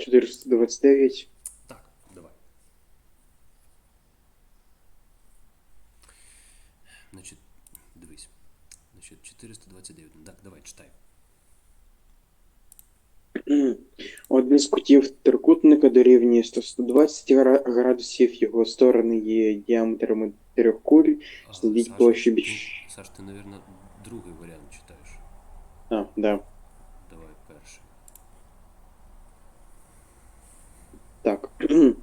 429. Так, давай. Значить, дивись. Значить, 429. Так, давай, читай. Один з кутів трикутника дорівнює 120 гра- градусів, його сторони є діаметрами трьох куль. А, Знайдіть Саша, площу ти- більш- Саш, ти, мабуть, другий варіант читаєш. А, да.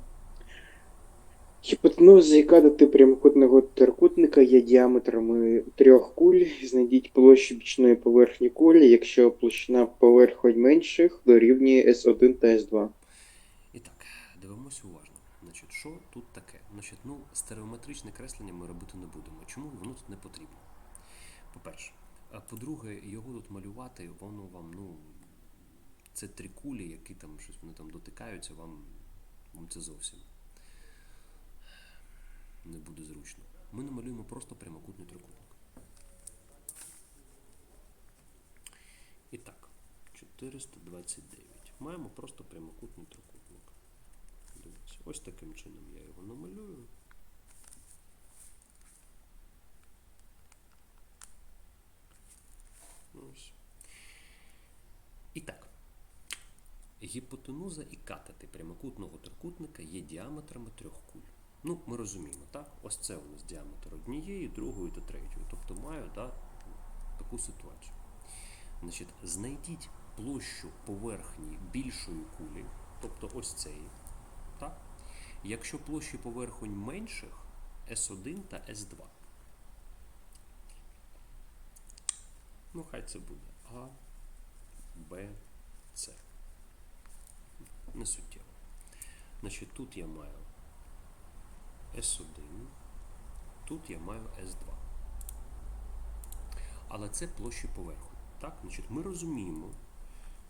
Гіпотенуза, яка до прямокутного трикутника є діаметрами трьох куль. Знайдіть площу бічної поверхні кулі, якщо площина поверхонь менших дорівнює S1 та S2. І так, дивимося уважно. Значить, що тут таке? Значить, ну, стереометричне креслення ми робити не будемо. Чому воно тут не потрібно? По-перше. А по-друге, його тут малювати, воно вам, ну, це три кулі, які там щось вони там дотикаються, вам, вам це зовсім не буде зручно. Ми намалюємо просто прямокутний трикутник. І так, 429. Маємо просто прямокутний трикутник. Дивіться, ось таким чином я його намалюю. Ось. І так. Гіпотенуза і катети прямокутного трикутника є діаметрами трьох куль. Ну, ми розуміємо, так? Ось це у нас діаметр однієї, другої та третьої. Тобто маю да, таку ситуацію. Значить, знайдіть площу поверхні більшої кулі, тобто ось цієї. Так? Якщо площі поверхонь менших S1 та S2. Ну, хай це буде А, Б, С. Не суттєво. Значить, тут я маю S1, тут я маю S2. Але це площі поверху. Так? Значить, ми розуміємо,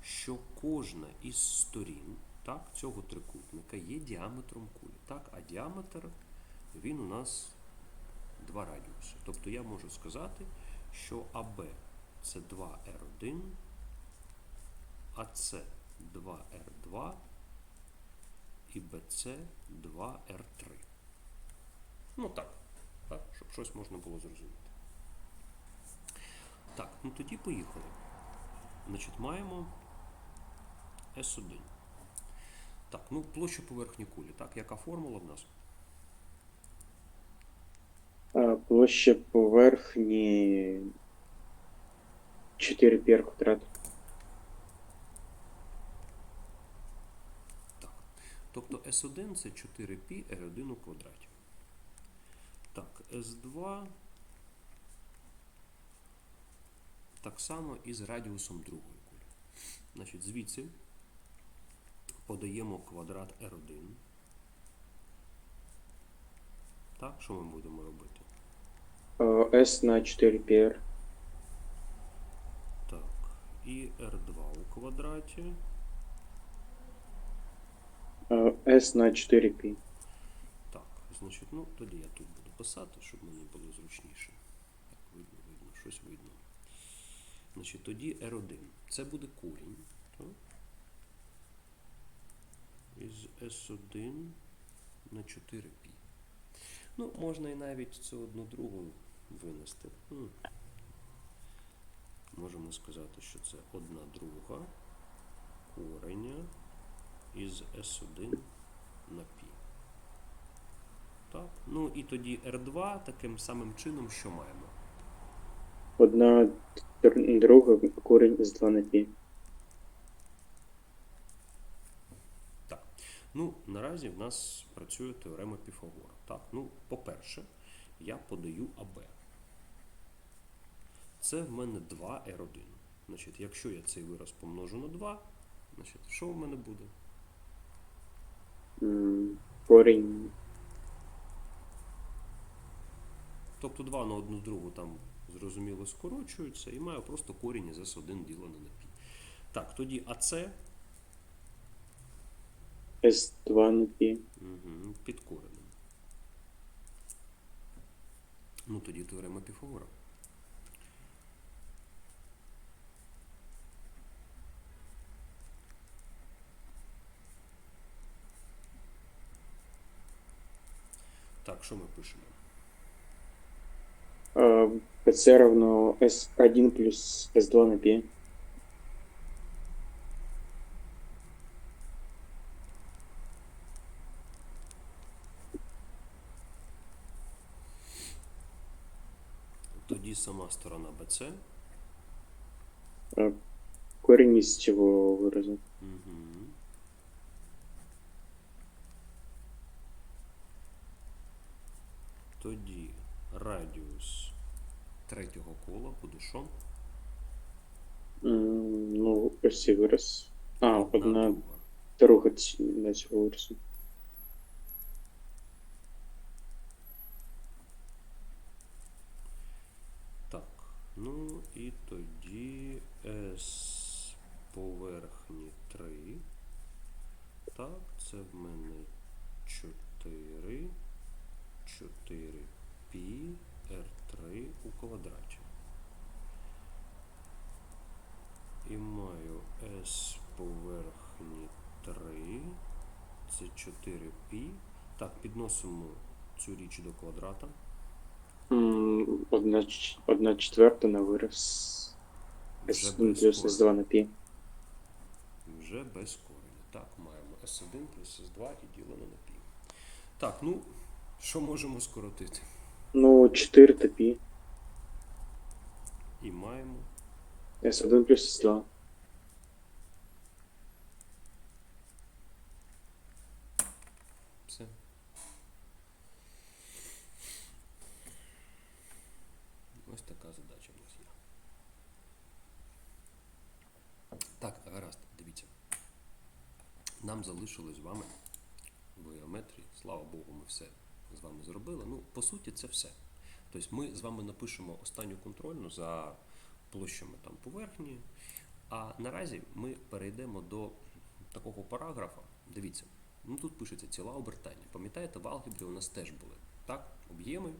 що кожна із сторін так, цього трикутника є діаметром кулі. Так? А діаметр він у нас два радіуси. Тобто я можу сказати, що АБ це 2R1, АС 2R2 і БЦ 2R3. Ну так, так, щоб щось можна було зрозуміти. Так, ну тоді поїхали. Значить, маємо S1. Так, ну площа поверхні кулі. Так, яка формула в нас? Площа поверхні 4 пір квадрат. Тобто S1 це 4π R1 у квадраті. Так, S2 так само із радіусом другої кулі. Значить, звідси подаємо квадрат R1. Так, що ми будемо робити? S на 4 пір. Так, і R2 у квадраті. А, S на 4 пі. Так, значить, ну тоді я тут буду писати, щоб мені було зручніше. Так, видно, видно, щось видно. Значить, тоді R1. Це буде корінь. Так? Із S1 на 4π. Ну, можна і навіть цю одну другу винести. М. Можемо сказати, що це одна друга кореня із S1 на π. Так. Ну і тоді R2 таким самим чином, що маємо? Одна друга корінь з 2 на пі. Так. Ну, наразі в нас працює теорема Піфагора. Так, ну, по-перше, я подаю АБ. Це в мене 2R1. Значить, якщо я цей вираз помножу на 2, значить, що в мене буде? Корінь. Тобто 2 на одну другу там зрозуміло скорочуються і маю просто корінь із S1 ділене на π. Так, тоді АЦ S2 на пі. угу, під коренем. Ну тоді теорема Піфагора. Так, що ми пишемо? Е, PC равно S1 плюс S2 на P. Тоді сама сторона BC. Е, Корінь із цього виразу. Угу. Тоді радіус третього кола буде що? М, Ну, ось цей вираз. А, одна друга. на цього виразу. Так, ну і тоді S поверхні 3. Так, це в мене 4. 4 π R3 у квадраті. І маю S поверхні 3. Це 4 π Так, підносимо цю річ до квадрата. Одна, одна четверта на вираз Вже S1 плюс корення. S2 на P. Вже без корення. Так, маємо S1 плюс S2 і ділено на пів. Так, ну, що можемо скоротити? Ну, 4 та P. І маємо S1 плюс S2. все. Ось така задача в нас є. Так, гаразд, дивіться. Нам залишилось з вами в геометрії, слава Богу, ми все з вами зробили. Ну, по суті, це все. Тобто ми з вами напишемо останню контрольну за площами там поверхні. А наразі ми перейдемо до такого параграфа. Дивіться, ну тут пишеться ціла обертання. Пам'ятаєте, в алгебрі у нас теж були так, об'єми,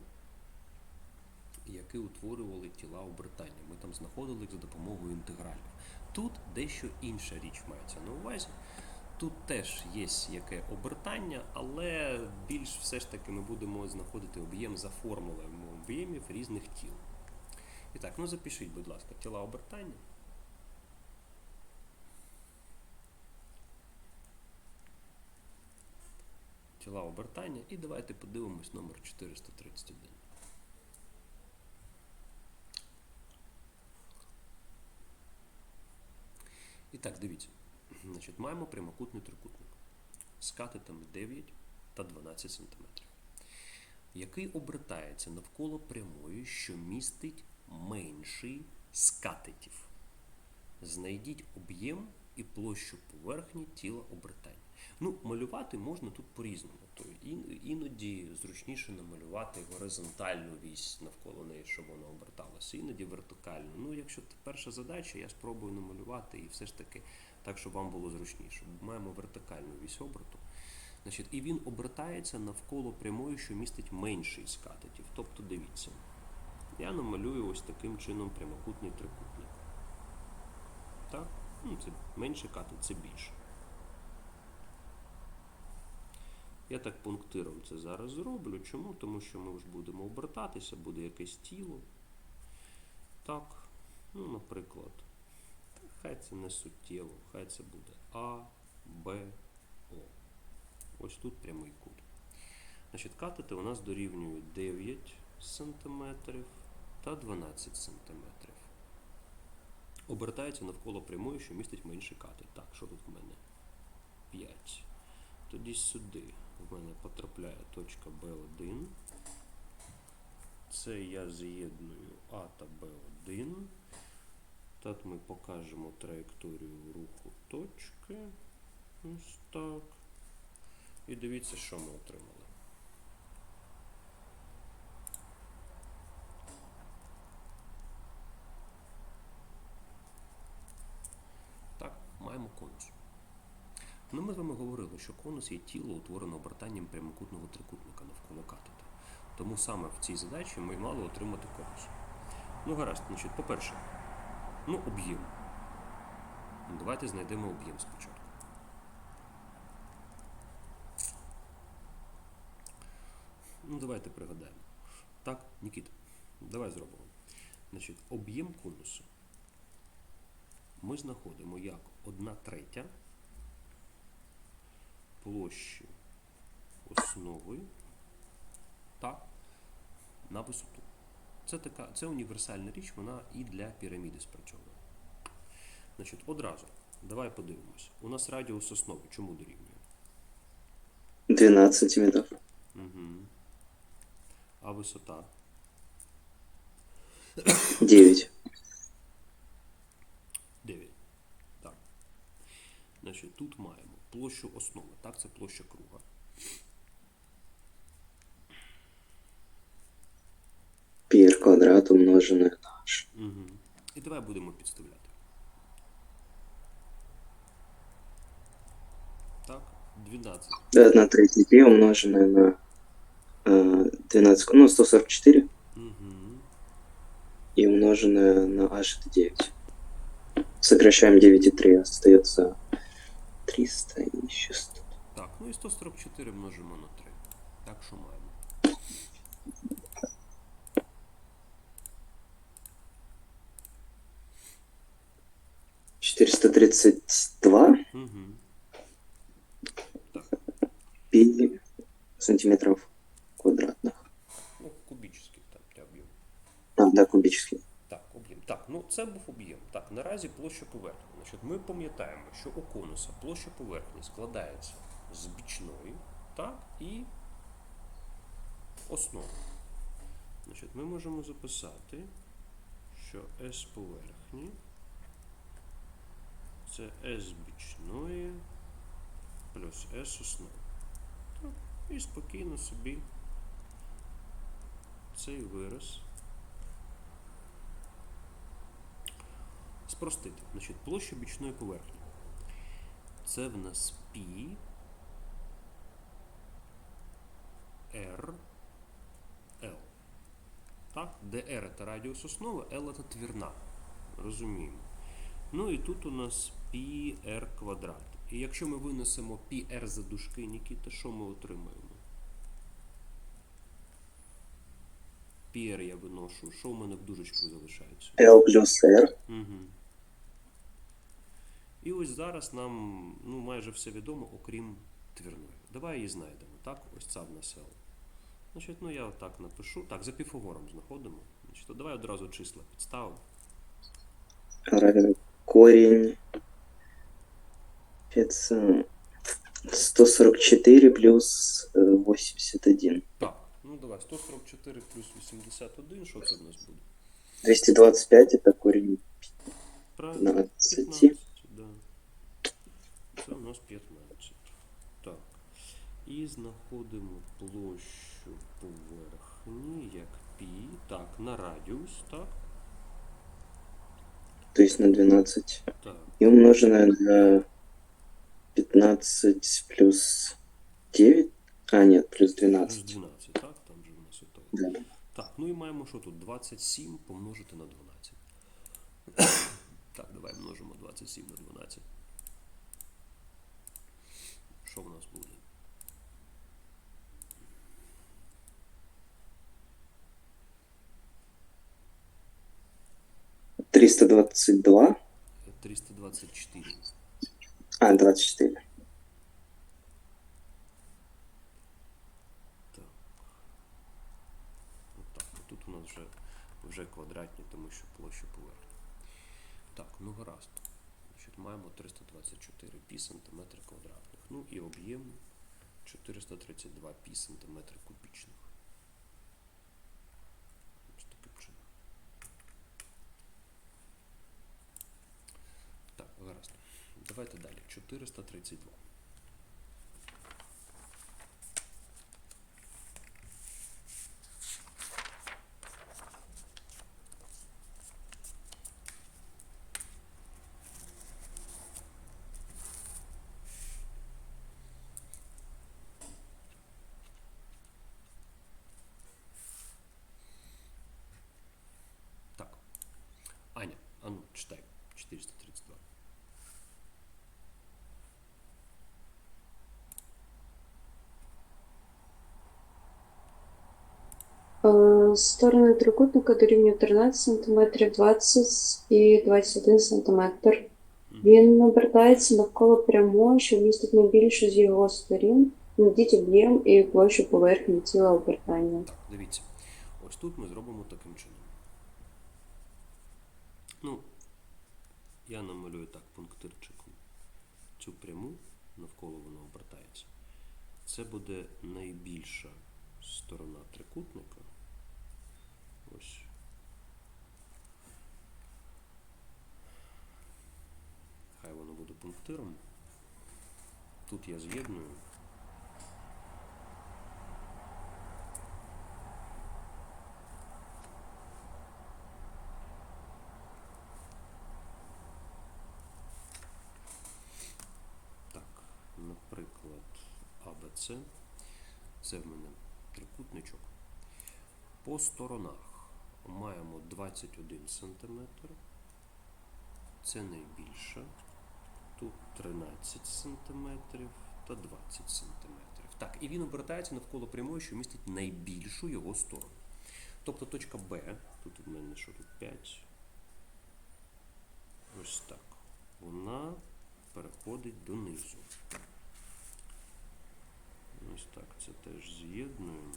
які утворювали тіла обертання. Ми там знаходили їх за допомогою інтегралів. Тут дещо інша річ мається на увазі. Тут теж є яке обертання, але більш все ж таки ми будемо знаходити об'єм за формулами об'ємів різних тіл. І так, ну запишіть, будь ласка, тіла обертання. Тіла обертання. І давайте подивимось номер 431. І так, дивіться. Значить, маємо прямокутний трикутник з катетами 9 та 12 см, який обертається навколо прямої, що містить менший з катетів. Знайдіть об'єм і площу поверхні тіла обертання. Ну, малювати можна тут по-різному. Іноді зручніше намалювати горизонтальну вісь навколо неї, щоб вона оберталася, іноді вертикальну. Ну, якщо це перша задача, я спробую намалювати і все ж таки так, щоб вам було зручніше. Маємо вертикальну вісь оберту. Значить, і він обертається навколо прямої, що містить менший з катетів. Тобто, дивіться, я намалюю ось таким чином прямокутний трикутник. Так? Ну, це менший катет, це більше. Я так пунктиром це зараз зроблю. Чому? Тому що ми ж будемо обертатися, буде якесь тіло. Так, ну, наприклад, хай це не суттєво, хай це буде А, Б. Ось тут прямий кут. Значить, катети у нас дорівнюють 9 см та 12 см. Обертається навколо прямої, що містить менший катет. Так, що тут в мене? 5. Тоді сюди в мене потрапляє точка B1. Це я з'єдную А та B1. Так ми покажемо траєкторію руху точки. Ось так. І дивіться, що ми отримали. Так, маємо конус. Ну, ми з вами говорили, що конус є тіло, утворене обертанням прямокутного трикутника навколо катета. Тому саме в цій задачі ми мали отримати конус. Ну, гаразд, значить, по-перше, ну, об'єм. Давайте знайдемо об'єм спочатку. Ну, давайте пригадаємо. Так, Нікіта, давай зробимо. Значить, об'єм конусу ми знаходимо як 1 третя площі основи так, на висоту. Це така, це універсальна річ, вона і для піраміди спрацьовує. Значить, одразу, давай подивимось. У нас радіус основи чому дорівнює? 12 сантиметров. Угу. А висота? 9. 9. Так. Значить, тут маємо площу основи. Так, це площа круга. Пи r квадрат умноженное на h. Угу. І давай будемо підставляти. Так, 12. 1 третья пи умноженное на э, 12, ну 144 Угу. и умноженное на h это 9. Сокращаем 9 и 3, остается 300 и еще 100. Так, ну і 144 множимо на 3. Так, що маємо? 432 Угу. Так, пи сантиметров квадратных. ну, кубічний там об'єму. А, да, кубический. Так, об'єм. Так, ну це був об'єм. Так, наразі площа поверхні. Значить, ми пам'ятаємо, що у конуса площа поверхні складається з бічної, так, і основи. Значить, ми можемо записати, що S поверхні це S бічної плюс S основи. І спокійно собі цей вираз Спростити. Значить, площа бічної поверхні. Це в нас π R L. Так? Де R це радіус основи, L це твірна. Розуміємо. Ну і тут у нас πr квадрат. І якщо ми винесемо πr за дужки, Нікіта, що ми отримаємо? πr я виношу. Що в мене в дужечках залишається? L плюс R. Угу. І ось зараз нам ну, майже все відомо, окрім твірної. Давай її знайдемо. Так, ось ця в нас L. Значить, ну я отак напишу. Так, за піфагором знаходимо. Значить, то давай одразу числа підставимо. равен корень это 144 плюс э, 81. Так, ну давай, 144 плюс 81, що це в нас буде? 225 это корень Правильно? 15. 15, да. Це у нас 15. Так. І знаходимо площу поверхні як π. Так, на радіус, так? то есть на 12 Так. и умноженное на 15 плюс 9. А, нет, плюс Плюс 12. 12, так? Там же у нас ото. Да. Так, ну і маємо що тут? 27 помножити на 12. так, давай множимо 27 на 12. Що в нас буде? 322. 324. А, 24. Так. Отак. Ну, Тут у нас вже, вже квадратні, тому що площа поверхні. Так, ну гаразд. Значить, маємо 324 пі сантиметри квадратних. Ну і об'єм 432 пі сантиметри кубічних. Так, гаразд. Давайте далі. 432. Так. Аня, а ну читай. 432. Сторони трикутника дорівнюють 13 см, 20 і 21 см. Він обертається навколо прямої, що містить найбільшу з його сторін. Знайдіть об'єм і площу поверхні тіла обертання. Так, дивіться. Ось тут ми зробимо таким чином. Ну, я намалюю так пунктирчиком цю пряму, навколо вона обертається. Це буде найбільша сторона трикутника. Ось. Хай воно буде пунктиром. Тут я з'єдную. Так, наприклад, АБЦ. Це в мене трикутничок. По сторонах маємо 21 см. Це найбільше. Тут 13 см та 20 см. Так, і він обертається навколо прямої, що містить найбільшу його сторону. Тобто точка Б, тут у мене що тут 5. Ось так. Вона переходить донизу. Ось так, це теж з'єднуємо.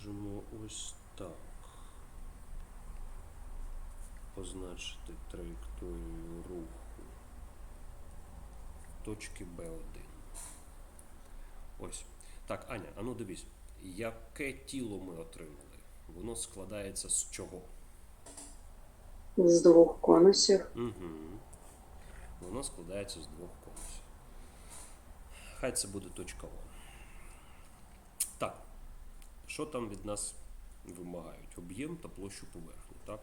можемо ось так позначити траєкторію руху точки B1. Ось. Так, Аня, а ну дивись, яке тіло ми отримали? Воно складається з чого? З двох конусів. Угу. Воно складається з двох конусів. Хай це буде точка 1. Що там від нас вимагають? Об'єм та площу поверхні, так?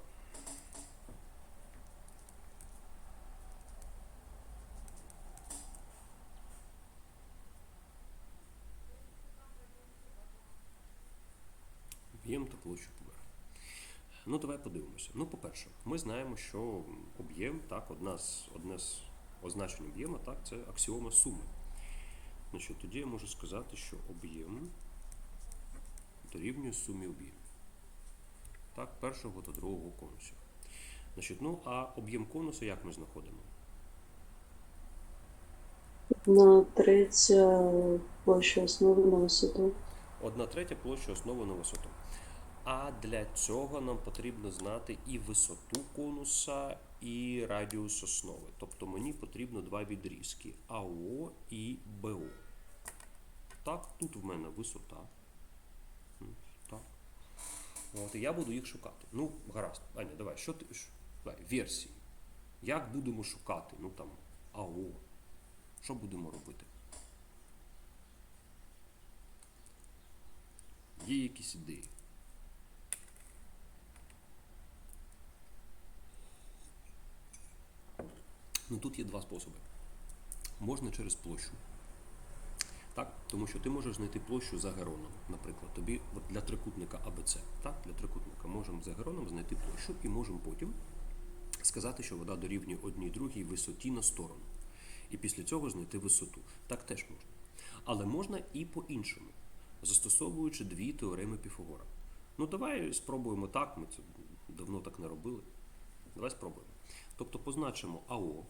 Об'єм та площу поверхні. Ну, давай подивимося. Ну, по-перше, ми знаємо, що об'єм, так, одна з, одне з означень об'єма, так, це аксіома суми. Значить, тоді я можу сказати, що об'єм дорівнює сумі об'ємів. Так, першого та другого конусів. Значить, ну, а об'єм конусу як ми знаходимо? На третя площа основи на висоту. Одна третя площа основи на висоту. А для цього нам потрібно знати і висоту конуса, і радіус основи. Тобто мені потрібно два відрізки АО і БО. Так, тут в мене висота. От, і я буду їх шукати. Ну, гаразд. Аня, давай, що ти. Давай, версії. Як будемо шукати? Ну там АО. Що будемо робити? Є якісь ідеї. Ну тут є два способи. Можна через площу. Так, тому що ти можеш знайти площу за героном. Наприклад, тобі от для трикутника АБЦ. Так, для трикутника можемо за героном знайти площу і можемо потім сказати, що вода дорівнює одній другій висоті на сторону. І після цього знайти висоту. Так теж можна. Але можна і по-іншому, застосовуючи дві теореми Піфагора. Ну, давай спробуємо так, ми це давно так не робили. Давай спробуємо. Тобто позначимо АО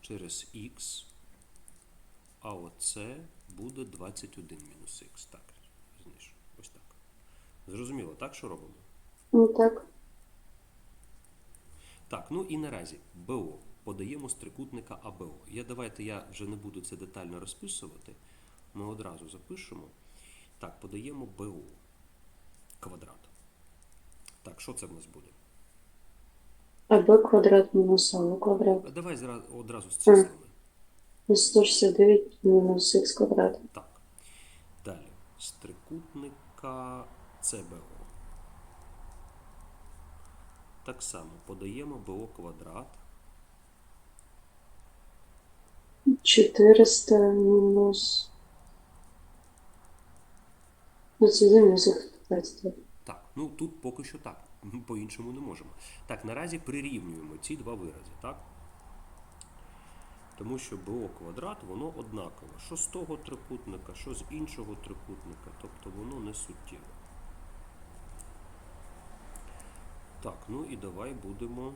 через Х, а оце буде 21 мінус Х. Так, знаєш, ось так. Зрозуміло, так що робимо? Ну так. Так, ну і наразі БО. Подаємо з трикутника АБО. Я давайте я вже не буду це детально розписувати. Ми одразу запишемо. Так, подаємо БО. Квадрат. Так, що це в нас буде? АБ квадрат мінус АО квадрат. Давай одразу з числами. 169 мінус х квадрат. Так. Далі. З трикутника ЦБО. Так само подаємо БО квадрат. 400 мінус 21 мінус 15. Так, ну тут поки що так. По-іншому не можемо. Так, наразі прирівнюємо ці два вирази, так? Тому що БО квадрат, воно однакове. Що з того трикутника, що з іншого трикутника. Тобто воно не суттєве. Так, ну і давай будемо.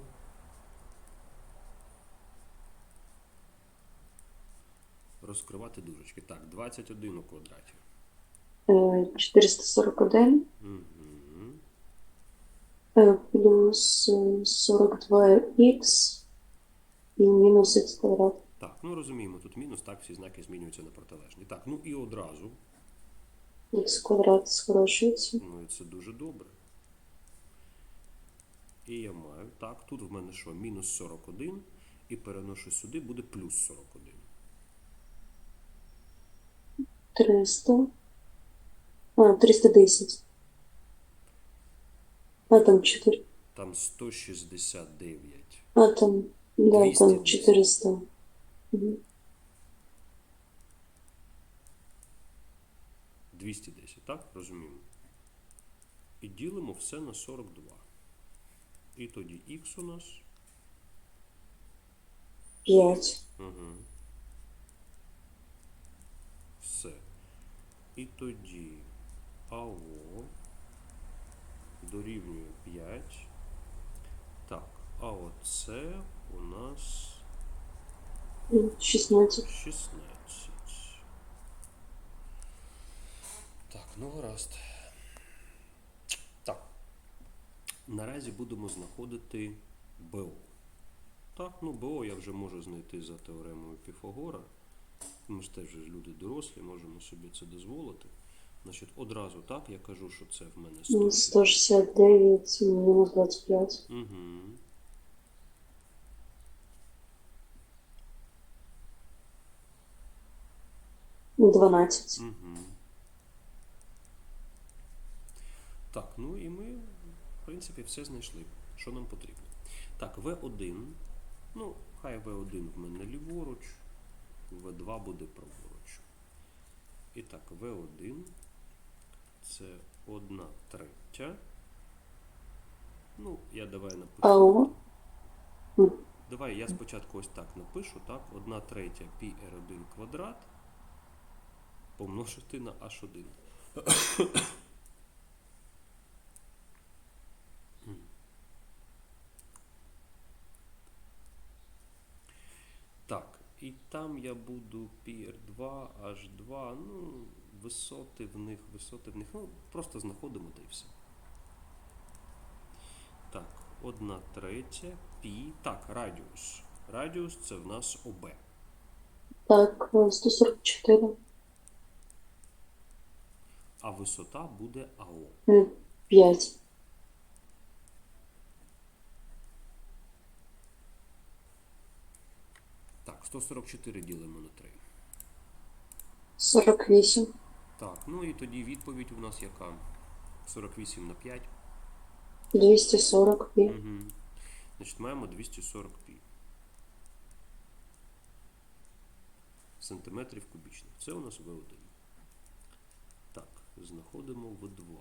Розкривати дужечки. Так, 21 у квадраті. Е, 441 Угу. е, плюс 42х і мінус х квадрат. Так, ну розуміємо, тут мінус, так, всі знаки змінюються на протилежні. Так, ну і одразу, х квадрат скорочується. ну і це дуже добре. І я маю, так, тут в мене що, мінус 41, і переношу сюди, буде плюс 41. 300. А, 310. А, там 4. Там 169. А, там, да, 210. там 400. Мгм. 210, так? Розуміємо. І ділимо все на 42. І тоді х у нас. 5. Угу. Все. І тоді АО дорівнює 5. Так, а оце у нас 16. 16. Так, ну гаразд. Так. Наразі будемо знаходити БО. Так, ну БО я вже можу знайти за теоремою Піфагора. Ми ж теж люди дорослі, можемо собі це дозволити. Значить, одразу так, я кажу, що це в мене 100. Ну, 169 мінус 25. Угу. 12. Угу. Так, ну і ми, в принципі, все знайшли, що нам потрібно. Так, В1. Ну, хай В1 в мене ліворуч, В2 буде праворуч. І так, В1 це 1 третя. Ну, я давай напишу. Давай я спочатку ось так напишу, так? 1 третя π r1 квадрат помножити на h1. Так, і там я буду PR2, H2, ну, висоти в них, висоти в них, ну, просто знаходимо та й все. Так, одна третя, пі. Так, радіус. Радіус це в нас ОБ. Так, е, 144. А висота буде АО. Е, 5. Так, 144 ділимо на 3. 48. Так, ну і тоді відповідь у нас яка? 48 на 5. 240 пі. Угу. Значить, маємо 240 пі. Сантиметрів кубічних. Це у нас В1. Так, знаходимо В2.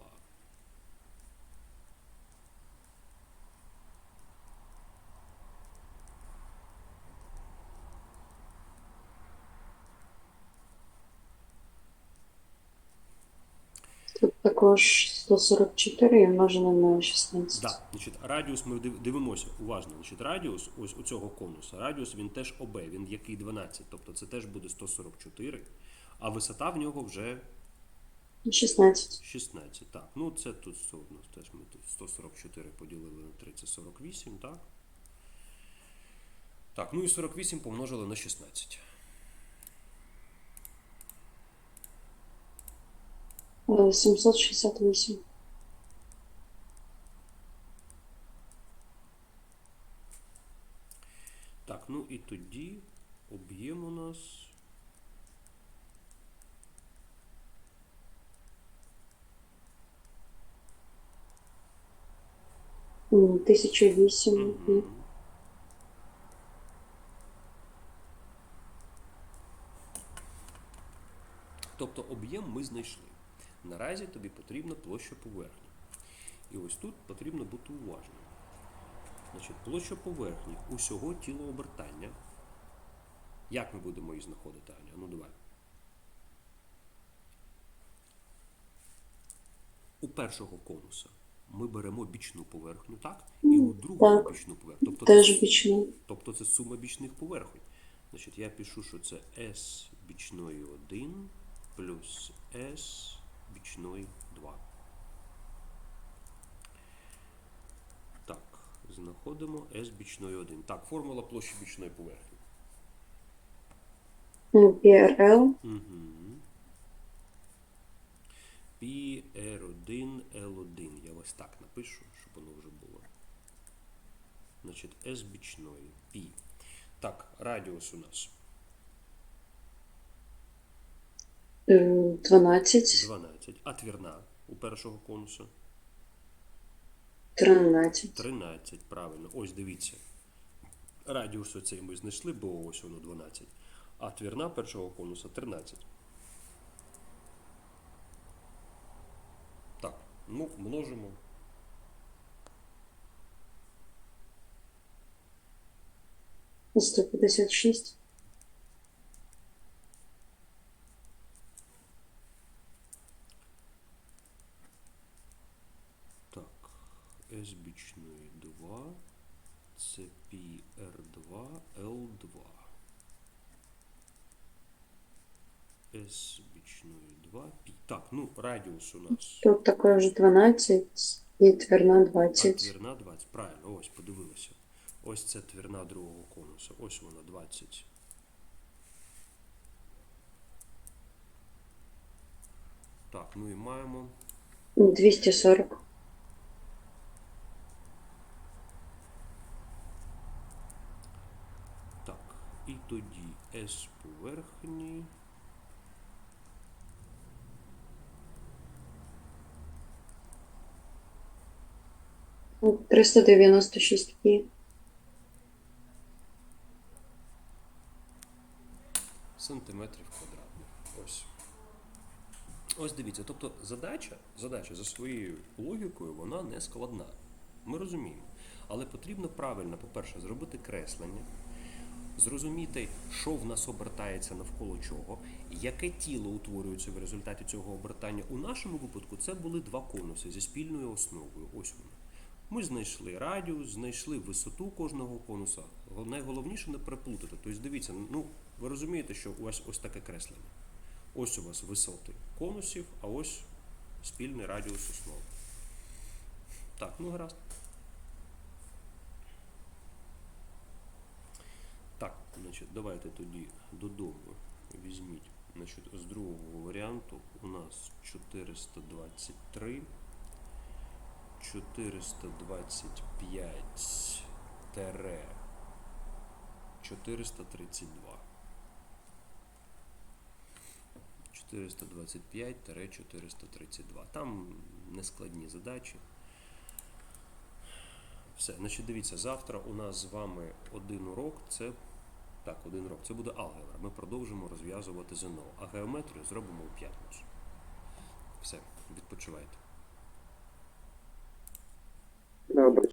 Тут також 144 і множено на 16. Да, значить, радіус ми дивимося уважно. Значить, радіус ось у цього конуса, радіус він теж ОБ, він який 12, тобто це теж буде 144, а висота в нього вже 16. 16. Так, ну це тут нас теж ми тут 144 поділили на 3, це 48, так? Так, ну і 48 помножили на 16. Е, 768. Так, ну і тоді об'єм у нас. М, 1008 пі. Мгм. об'єм ми знайшли. Наразі тобі потрібна площа поверхні. І ось тут потрібно бути уважним. Значить, площа поверхні усього тіла обертання. Як ми будемо її знаходити, Аня? Ну давай. У першого конуса ми беремо бічну поверхню, так? І у другого Так. бічну поверхню. Тобто це Теж бічно. Тобто це сума бічних поверхонь. Значить, я пишу, що це S бічної 1 плюс S бічної 2. Так, знаходимо S бічної 1. Так, формула площі бічної поверхні. PRL Угу. P R1 L1. Я ось так напишу, щоб воно вже було. Значить, S бічної. P. Так, радіус у нас е, 12, 12. А твірна у першого конуса 13. 13. Правильно. Ось дивіться. Радіус оцей ми знайшли, бо ось воно 12. А твірна першого конуса 13. Так, ну, множимо. На 156. Так, ну, радіус у нас. Тут також 12 і твірна А 20. твірна 20. Правильно, ось подивилися. Ось це твірна другого конуса. Ось вона 20. Так, ну і маємо 240. 396 пі. сантиметрів квадратних. Ось. Ось дивіться. Тобто задача, задача за своєю логікою, вона не складна. Ми розуміємо. Але потрібно правильно, по-перше, зробити креслення, зрозуміти, що в нас обертається навколо чого, яке тіло утворюється в результаті цього обертання. У нашому випадку це були два конуси зі спільною основою. Ось вони. Ми знайшли радіус, знайшли висоту кожного конуса. Найголовніше не переплутати. Тобто, дивіться, ну ви розумієте, що у вас ось таке креслення. Ось у вас висоти конусів, а ось спільний радіус основи. Так, ну гаразд. Так, значить, давайте тоді додому візьміть. Значить, з другого варіанту у нас 423, 425 тере 432. 425-432. Там нескладні задачі. Все, значить, дивіться, завтра у нас з вами один урок. Це так, один урок. Це буде алгебра. Ми продовжимо розв'язувати ЗНО. А геометрію зробимо у п'ятницю. Все, відпочивайте.